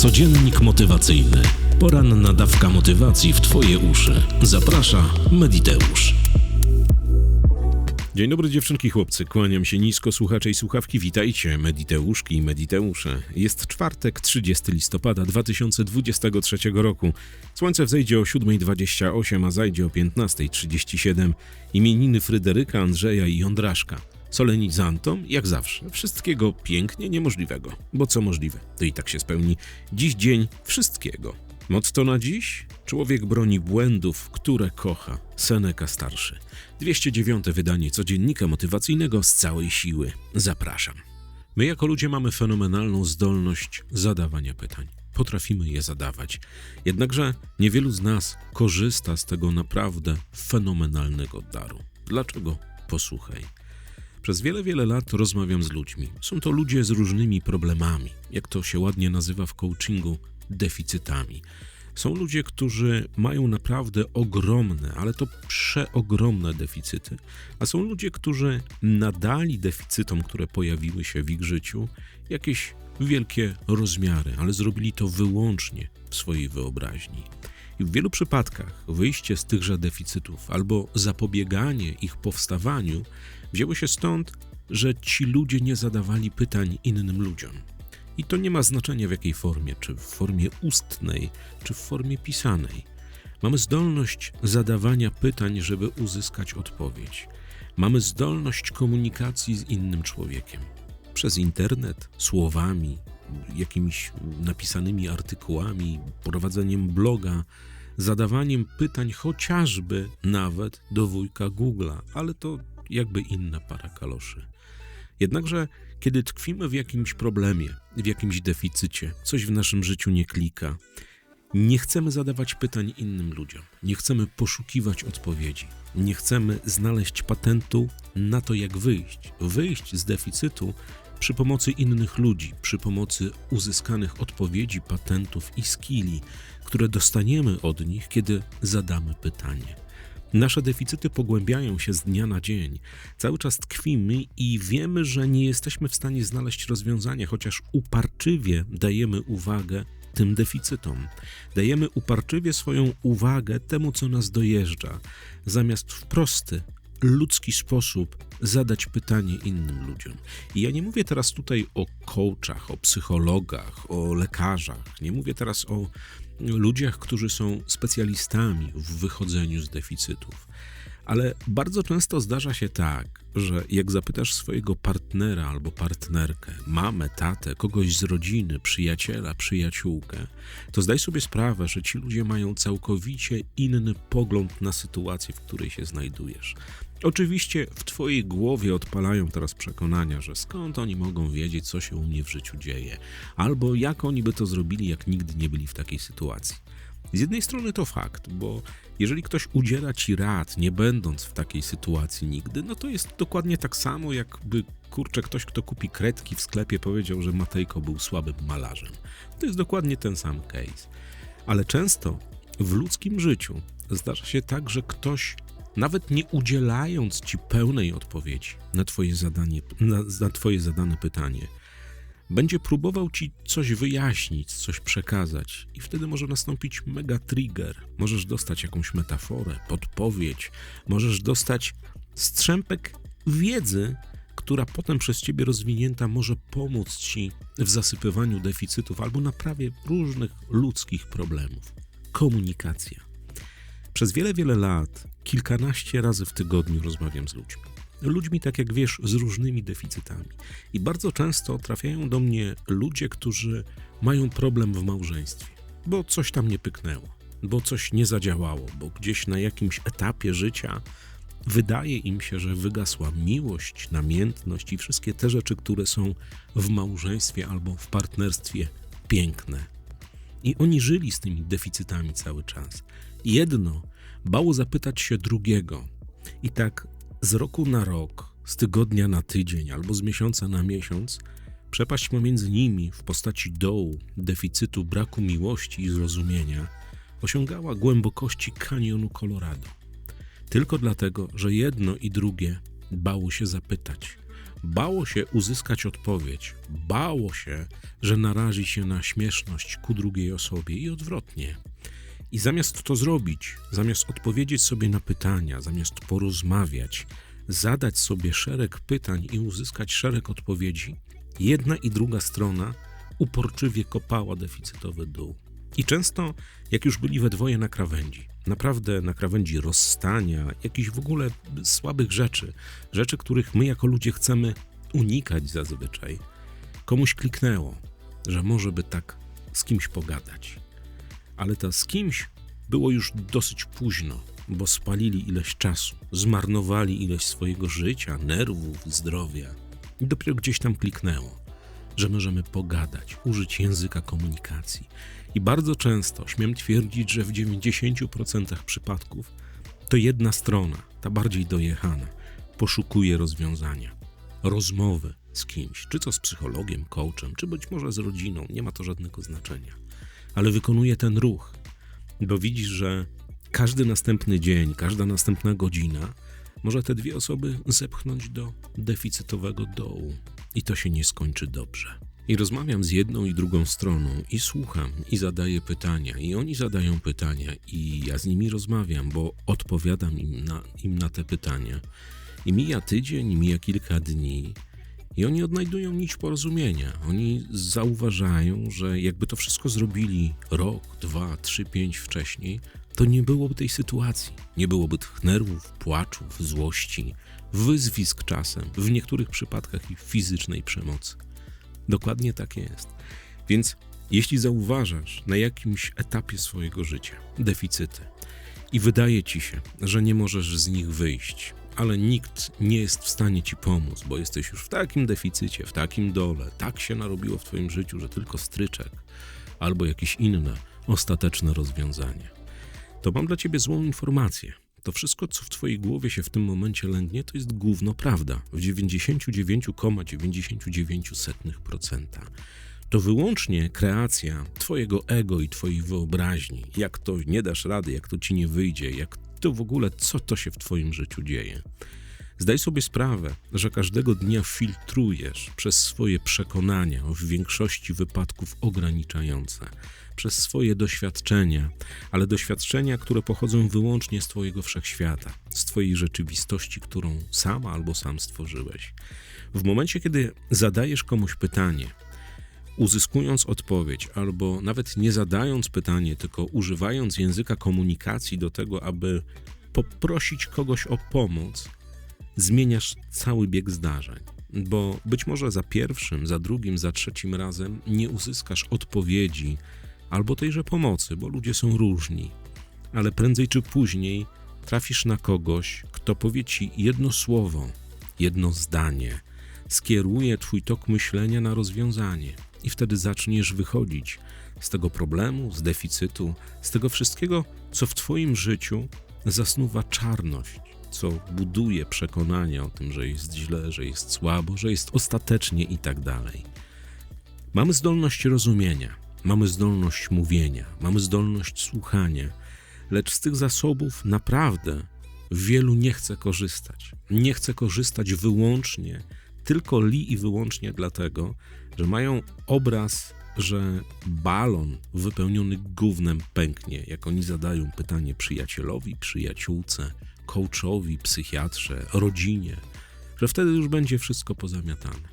Codziennik motywacyjny. Poranna dawka motywacji w Twoje uszy. Zaprasza Mediteusz. Dzień dobry dziewczynki chłopcy, kłaniam się nisko, słuchacze i słuchawki, witajcie, Mediteuszki i Mediteusze. Jest czwartek, 30 listopada 2023 roku. Słońce wzejdzie o 7.28, a zajdzie o 15.37. Imieniny Fryderyka, Andrzeja i Jądraszka. Solenizantom, jak zawsze, wszystkiego pięknie niemożliwego, bo co możliwe, to i tak się spełni. Dziś dzień wszystkiego. Motto na dziś? Człowiek broni błędów, które kocha. Seneca Starszy. 209 wydanie codziennika motywacyjnego z całej siły. Zapraszam. My jako ludzie mamy fenomenalną zdolność zadawania pytań. Potrafimy je zadawać. Jednakże niewielu z nas korzysta z tego naprawdę fenomenalnego daru. Dlaczego? Posłuchaj. Przez wiele, wiele lat rozmawiam z ludźmi. Są to ludzie z różnymi problemami, jak to się ładnie nazywa w coachingu, deficytami. Są ludzie, którzy mają naprawdę ogromne, ale to przeogromne deficyty, a są ludzie, którzy nadali deficytom, które pojawiły się w ich życiu, jakieś wielkie rozmiary, ale zrobili to wyłącznie w swojej wyobraźni. I w wielu przypadkach wyjście z tychże deficytów albo zapobieganie ich powstawaniu wzięło się stąd, że ci ludzie nie zadawali pytań innym ludziom. I to nie ma znaczenia w jakiej formie, czy w formie ustnej, czy w formie pisanej. Mamy zdolność zadawania pytań, żeby uzyskać odpowiedź. Mamy zdolność komunikacji z innym człowiekiem przez internet, słowami, jakimiś napisanymi artykułami, prowadzeniem bloga, zadawaniem pytań chociażby nawet do wujka Google'a, ale to jakby inna para kaloszy. Jednakże, kiedy tkwimy w jakimś problemie, w jakimś deficycie, coś w naszym życiu nie klika, nie chcemy zadawać pytań innym ludziom, nie chcemy poszukiwać odpowiedzi, nie chcemy znaleźć patentu na to, jak wyjść. Wyjść z deficytu przy pomocy innych ludzi, przy pomocy uzyskanych odpowiedzi, patentów i skilli, które dostaniemy od nich, kiedy zadamy pytanie. Nasze deficyty pogłębiają się z dnia na dzień. Cały czas tkwimy i wiemy, że nie jesteśmy w stanie znaleźć rozwiązania, chociaż uparczywie dajemy uwagę tym deficytom. Dajemy uparczywie swoją uwagę temu, co nas dojeżdża, zamiast w prosty, ludzki sposób zadać pytanie innym ludziom. I ja nie mówię teraz tutaj o coachach, o psychologach, o lekarzach, nie mówię teraz o ludziach, którzy są specjalistami w wychodzeniu z deficytów. Ale bardzo często zdarza się tak, że jak zapytasz swojego partnera albo partnerkę, mamę, tatę, kogoś z rodziny, przyjaciela, przyjaciółkę, to zdaj sobie sprawę, że ci ludzie mają całkowicie inny pogląd na sytuację, w której się znajdujesz. Oczywiście w Twojej głowie odpalają teraz przekonania, że skąd oni mogą wiedzieć, co się u mnie w życiu dzieje, albo jak oni by to zrobili, jak nigdy nie byli w takiej sytuacji. Z jednej strony to fakt, bo jeżeli ktoś udziela ci rad, nie będąc w takiej sytuacji nigdy, no to jest dokładnie tak samo, jakby kurczę, ktoś, kto kupi kredki w sklepie, powiedział, że Matejko był słabym malarzem. To jest dokładnie ten sam case. Ale często w ludzkim życiu zdarza się tak, że ktoś nawet nie udzielając ci pełnej odpowiedzi na twoje, zadanie, na, na twoje zadane pytanie, będzie próbował ci coś wyjaśnić, coś przekazać, i wtedy może nastąpić mega trigger. Możesz dostać jakąś metaforę, podpowiedź, możesz dostać strzępek wiedzy, która potem przez ciebie rozwinięta może pomóc ci w zasypywaniu deficytów albo naprawie różnych ludzkich problemów. Komunikacja. Przez wiele, wiele lat, kilkanaście razy w tygodniu rozmawiam z ludźmi. Ludźmi, tak jak wiesz, z różnymi deficytami. I bardzo często trafiają do mnie ludzie, którzy mają problem w małżeństwie, bo coś tam nie pyknęło, bo coś nie zadziałało, bo gdzieś na jakimś etapie życia wydaje im się, że wygasła miłość, namiętność i wszystkie te rzeczy, które są w małżeństwie albo w partnerstwie piękne. I oni żyli z tymi deficytami cały czas. Jedno bało zapytać się drugiego. I tak z roku na rok, z tygodnia na tydzień albo z miesiąca na miesiąc, przepaść pomiędzy nimi w postaci dołu, deficytu, braku miłości i zrozumienia osiągała głębokości kanionu Colorado. Tylko dlatego, że jedno i drugie bało się zapytać, bało się uzyskać odpowiedź, bało się, że narazi się na śmieszność ku drugiej osobie i odwrotnie. I zamiast to zrobić, zamiast odpowiedzieć sobie na pytania, zamiast porozmawiać, zadać sobie szereg pytań i uzyskać szereg odpowiedzi, jedna i druga strona uporczywie kopała deficytowy dół. I często, jak już byli we dwoje na krawędzi, naprawdę na krawędzi rozstania, jakichś w ogóle słabych rzeczy, rzeczy, których my jako ludzie chcemy unikać zazwyczaj, komuś kliknęło, że może by tak z kimś pogadać. Ale to z kimś było już dosyć późno, bo spalili ileś czasu, zmarnowali ileś swojego życia, nerwów, zdrowia. I dopiero gdzieś tam kliknęło, że możemy pogadać, użyć języka komunikacji. I bardzo często śmiem twierdzić, że w 90% przypadków to jedna strona, ta bardziej dojechana, poszukuje rozwiązania, rozmowy z kimś, czy to z psychologiem, coachem, czy być może z rodziną, nie ma to żadnego znaczenia, ale wykonuje ten ruch, bo widzisz, że każdy następny dzień, każda następna godzina może te dwie osoby zepchnąć do deficytowego dołu i to się nie skończy dobrze. I rozmawiam z jedną i drugą stroną i słucham i zadaję pytania i oni zadają pytania i ja z nimi rozmawiam, bo odpowiadam im na, im na te pytania. I mija tydzień, mija kilka dni i oni odnajdują nić porozumienia. Oni zauważają, że jakby to wszystko zrobili rok, dwa, trzy, pięć wcześniej, to nie byłoby tej sytuacji. Nie byłoby tych nerwów, płaczów, złości, wyzwisk czasem, w niektórych przypadkach i fizycznej przemocy. Dokładnie tak jest. Więc jeśli zauważasz na jakimś etapie swojego życia deficyty i wydaje ci się, że nie możesz z nich wyjść, ale nikt nie jest w stanie ci pomóc, bo jesteś już w takim deficycie, w takim dole, tak się narobiło w twoim życiu, że tylko stryczek albo jakieś inne ostateczne rozwiązanie, to mam dla ciebie złą informację. To wszystko, co w twojej głowie się w tym momencie lęgnie, to jest gówno prawda. W 99,99%. To wyłącznie kreacja twojego ego i twojej wyobraźni. Jak to nie dasz rady, jak to ci nie wyjdzie, jak to w ogóle, co to się w twoim życiu dzieje. Zdaj sobie sprawę, że każdego dnia filtrujesz przez swoje przekonania, w większości wypadków ograniczające, przez swoje doświadczenia, ale doświadczenia, które pochodzą wyłącznie z Twojego wszechświata, z Twojej rzeczywistości, którą sama albo sam stworzyłeś. W momencie, kiedy zadajesz komuś pytanie, uzyskując odpowiedź, albo nawet nie zadając pytania, tylko używając języka komunikacji do tego, aby poprosić kogoś o pomoc, zmieniasz cały bieg zdarzeń. Bo być może za pierwszym, za drugim, za trzecim razem nie uzyskasz odpowiedzi albo tejże pomocy, bo ludzie są różni, ale prędzej czy później trafisz na kogoś, kto powie ci jedno słowo, jedno zdanie, skieruje twój tok myślenia na rozwiązanie i wtedy zaczniesz wychodzić z tego problemu, z deficytu, z tego wszystkiego, co w twoim życiu zasnuwa czarność, co buduje przekonanie o tym, że jest źle, że jest słabo, że jest ostatecznie i tak dalej. Mamy zdolność rozumienia, mamy zdolność mówienia, mamy zdolność słuchania, lecz z tych zasobów naprawdę wielu nie chce korzystać. Nie chce korzystać wyłącznie, tylko li i wyłącznie dlatego, że mają obraz, że balon wypełniony gównem pęknie, jak oni zadają pytanie przyjacielowi, przyjaciółce, coachowi, psychiatrze, rodzinie, że wtedy już będzie wszystko pozamiatane.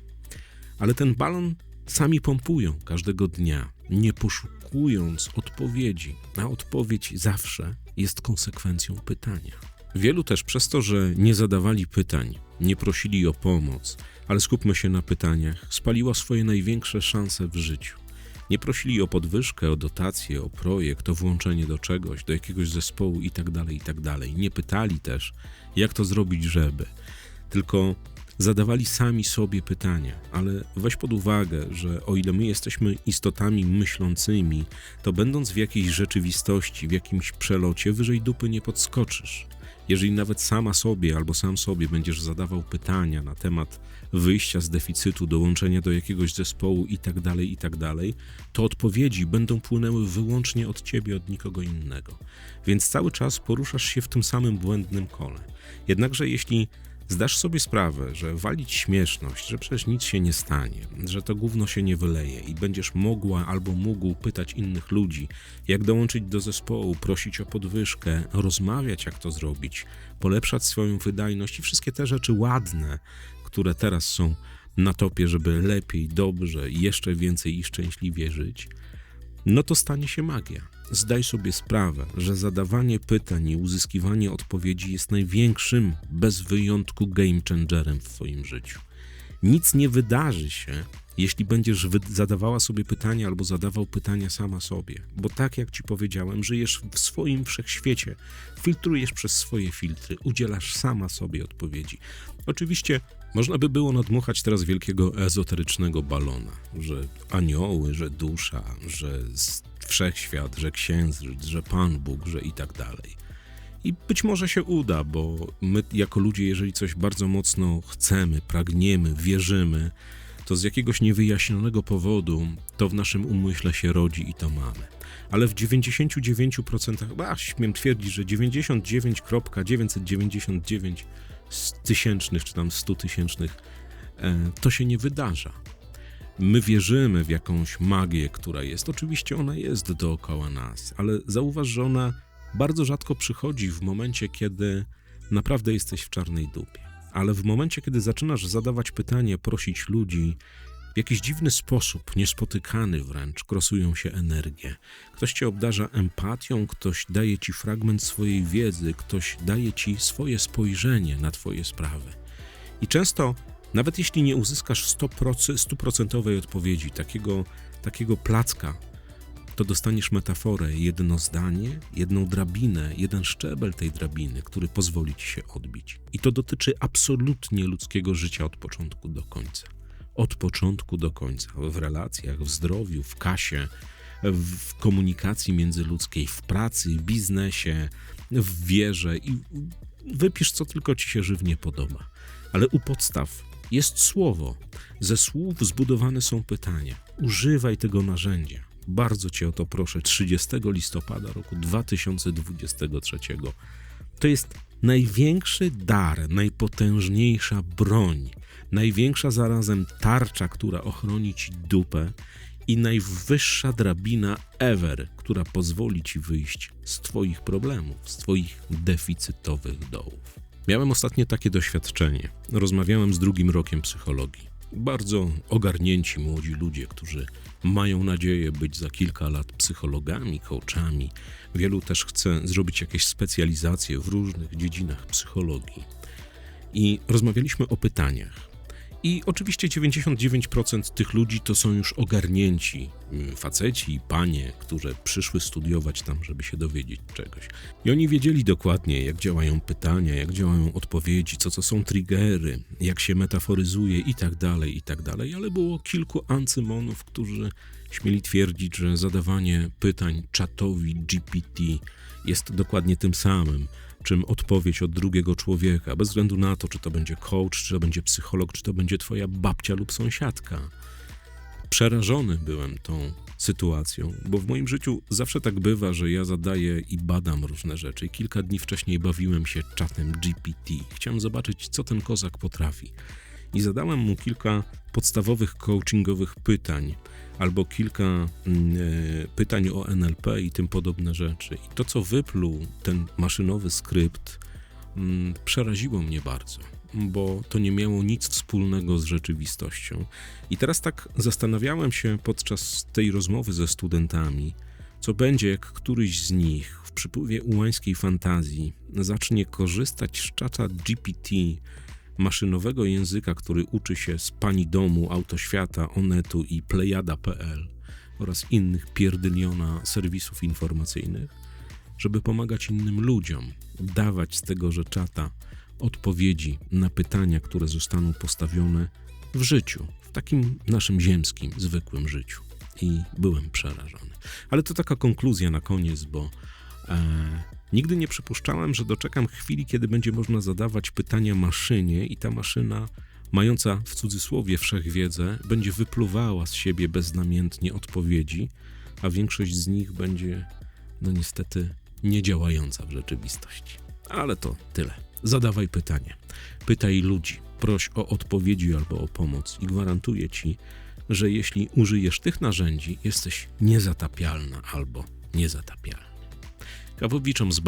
Ale ten balon sami pompują każdego dnia, nie poszukując odpowiedzi, a odpowiedź zawsze jest konsekwencją pytania. Wielu też przez to, że nie zadawali pytań, nie prosili o pomoc, ale skupmy się na pytaniach, spaliła swoje największe szanse w życiu. Nie prosili o podwyżkę, o dotację, o projekt, o włączenie do czegoś, do jakiegoś zespołu itd., tak itd. Tak nie pytali też, jak to zrobić, żeby. Tylko zadawali sami sobie pytania, ale weź pod uwagę, że o ile my jesteśmy istotami myślącymi, to będąc w jakiejś rzeczywistości, w jakimś przelocie, wyżej dupy nie podskoczysz. Jeżeli nawet sama sobie albo sam sobie będziesz zadawał pytania na temat wyjścia z deficytu, dołączenia do jakiegoś zespołu itd., tak itd., tak to odpowiedzi będą płynęły wyłącznie od ciebie, od nikogo innego. Więc cały czas poruszasz się w tym samym błędnym kole. Jednakże jeśli zdasz sobie sprawę, że walić śmieszność, że przecież nic się nie stanie, że to gówno się nie wyleje i będziesz mogła albo mógł pytać innych ludzi, jak dołączyć do zespołu, prosić o podwyżkę, rozmawiać, jak to zrobić, polepszać swoją wydajność i wszystkie te rzeczy ładne, które teraz są na topie, żeby lepiej, dobrze, jeszcze więcej i szczęśliwie żyć, no to stanie się magia. Zdaj sobie sprawę, że zadawanie pytań i uzyskiwanie odpowiedzi jest największym, bez wyjątku, game changerem w Twoim życiu. Nic nie wydarzy się, jeśli będziesz zadawała sobie pytania albo zadawał pytania sama sobie, bo tak jak Ci powiedziałem, żyjesz w swoim wszechświecie, filtrujesz przez swoje filtry, udzielasz sama sobie odpowiedzi. Oczywiście można by było nadmuchać teraz wielkiego ezoterycznego balona, że anioły, że dusza, że wszechświat, że księżyc, że Pan Bóg, że i tak dalej. I być może się uda, bo my jako ludzie, jeżeli coś bardzo mocno chcemy, pragniemy, wierzymy, to z jakiegoś niewyjaśnionego powodu to w naszym umyśle się rodzi i to mamy. Ale w 99%, a śmiem twierdzić, że 99,999 tysięcznych czy tam 100 tysięcznych e, to się nie wydarza. My wierzymy w jakąś magię, która jest. Oczywiście ona jest dookoła nas, ale zauważ, że ona bardzo rzadko przychodzi w momencie, kiedy naprawdę jesteś w czarnej dupie. Ale w momencie, kiedy zaczynasz zadawać pytania, prosić ludzi, w jakiś dziwny sposób, niespotykany wręcz, krosują się energie. Ktoś cię obdarza empatią, ktoś daje ci fragment swojej wiedzy, ktoś daje ci swoje spojrzenie na twoje sprawy. I często nawet jeśli nie uzyskasz 100%, stuprocentowej odpowiedzi, takiego, takiego placka, to dostaniesz metaforę, jedno zdanie, jedną drabinę, jeden szczebel tej drabiny, który pozwoli ci się odbić. I to dotyczy absolutnie ludzkiego życia od początku do końca. Od początku do końca. W relacjach, w zdrowiu, w kasie, w komunikacji międzyludzkiej, w pracy, w biznesie, w wierze i wypisz, co tylko ci się żywnie podoba. Ale u podstaw jest słowo. Ze słów zbudowane są pytania. Używaj tego narzędzia. Bardzo cię o to proszę. 30 listopada roku 2023. To jest największy dar, najpotężniejsza broń, największa zarazem tarcza, która ochroni ci dupę i najwyższa drabina ever, która pozwoli ci wyjść z Twoich problemów, z Twoich deficytowych dołów. Miałem ostatnie takie doświadczenie. Rozmawiałem z drugim rokiem psychologii. Bardzo ogarnięci młodzi ludzie, którzy mają nadzieję być za kilka lat psychologami, coachami. Wielu też chce zrobić jakieś specjalizacje w różnych dziedzinach psychologii. I rozmawialiśmy o pytaniach. I oczywiście 99% tych ludzi to są już ogarnięci mm, faceci i panie, którzy przyszły studiować tam, żeby się dowiedzieć czegoś. I oni wiedzieli dokładnie, jak działają pytania, jak działają odpowiedzi, co to są triggery, jak się metaforyzuje i tak dalej, i tak dalej. Ale było kilku ancymonów, którzy śmieli twierdzić, że zadawanie pytań czatowi GPT jest dokładnie tym samym czym odpowiedź od drugiego człowieka, bez względu na to, czy to będzie coach, czy to będzie psycholog, czy to będzie twoja babcia lub sąsiadka. Przerażony byłem tą sytuacją, bo w moim życiu zawsze tak bywa, że ja zadaję i badam różne rzeczy. Kilka dni wcześniej bawiłem się czatem GPT. Chciałem zobaczyć, co ten kozak potrafi. I zadałem mu kilka podstawowych coachingowych pytań albo kilka e, pytań o NLP i tym podobne rzeczy. I to, co wypluł ten maszynowy skrypt, mm, przeraziło mnie bardzo, bo to nie miało nic wspólnego z rzeczywistością. I teraz tak zastanawiałem się podczas tej rozmowy ze studentami, co będzie, jak któryś z nich w przypływie ułańskiej fantazji zacznie korzystać z czata GPT maszynowego języka, który uczy się z pani domu, autoświata, onetu i plejada.pl oraz innych pierdyliona serwisów informacyjnych, żeby pomagać innym ludziom, dawać z tegoże czata odpowiedzi na pytania, które zostaną postawione w życiu, w takim naszym ziemskim, zwykłym życiu. I byłem przerażony. Ale to taka konkluzja na koniec, bo e, Nigdy nie przypuszczałem, że doczekam chwili, kiedy będzie można zadawać pytania maszynie i ta maszyna, mająca w cudzysłowie wszechwiedzę, będzie wypluwała z siebie beznamiętnie odpowiedzi, a większość z nich będzie, no niestety, niedziałająca w rzeczywistości. Ale to tyle. Zadawaj pytanie. Pytaj ludzi. Proś o odpowiedzi albo o pomoc i gwarantuję ci, że jeśli użyjesz tych narzędzi, jesteś niezatapialna albo niezatapialny. Kawowiczom z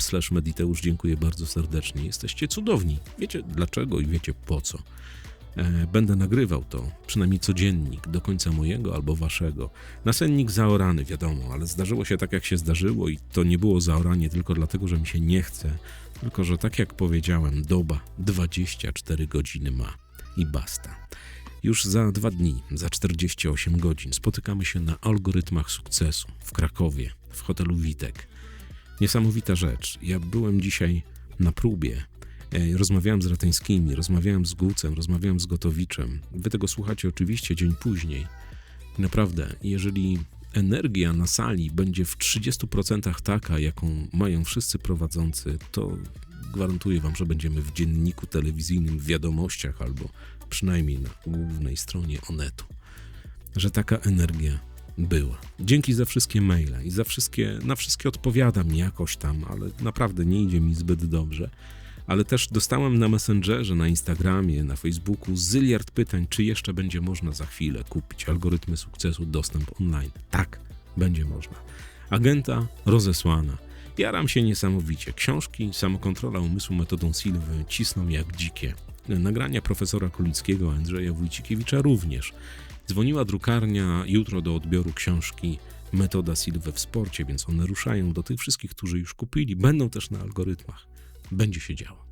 slash mediteusz dziękuję bardzo serdecznie. Jesteście cudowni. Wiecie dlaczego i wiecie po co. E, Będę nagrywał to, przynajmniej codziennik, do końca mojego albo waszego. Nasennik zaorany, wiadomo, ale zdarzyło się tak, jak się zdarzyło i to nie było zaoranie tylko dlatego, że mi się nie chce, tylko że tak jak powiedziałem, doba 24 godziny ma i basta. Już za dwa dni, za 48 godzin spotykamy się na algorytmach sukcesu w Krakowie, w hotelu Witek. Niesamowita rzecz. Ja byłem dzisiaj na próbie. E, Rozmawiałem z Rateńskimi, rozmawiałem z Gucem, rozmawiałem z Gotowiczem. Wy tego słuchacie oczywiście dzień później. Naprawdę, jeżeli energia na sali będzie w 30% taka, jaką mają wszyscy prowadzący, to gwarantuję wam, że będziemy w dzienniku telewizyjnym, w wiadomościach albo przynajmniej na głównej stronie Onetu. Że taka energia była. Dzięki za wszystkie maile i za wszystkie, na wszystkie odpowiadam jakoś tam, ale naprawdę nie idzie mi zbyt dobrze. Ale też dostałem na Messengerze, na Instagramie, na Facebooku zyliard pytań, czy jeszcze będzie można za chwilę kupić algorytmy sukcesu dostęp online. Tak, będzie można. Agenta rozesłana. Jaram się niesamowicie. Książki, samokontrola umysłu metodą Silwy cisną jak dzikie. Nagrania profesora Kulickiego, Andrzeja Wójcikiewicza również. Dzwoniła drukarnia jutro do odbioru książki Metoda Silwy w sporcie, więc one ruszają do tych wszystkich, którzy już kupili. Będą też na algorytmach. Będzie się działo.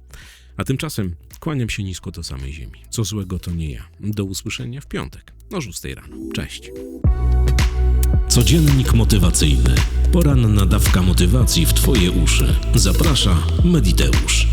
A tymczasem kłaniam się nisko do samej ziemi. Co złego to nie ja. Do usłyszenia w piątek o 6 rano. Cześć. Codziennik motywacyjny. Poranna dawka motywacji w Twoje uszy. Zaprasza Mediteusz.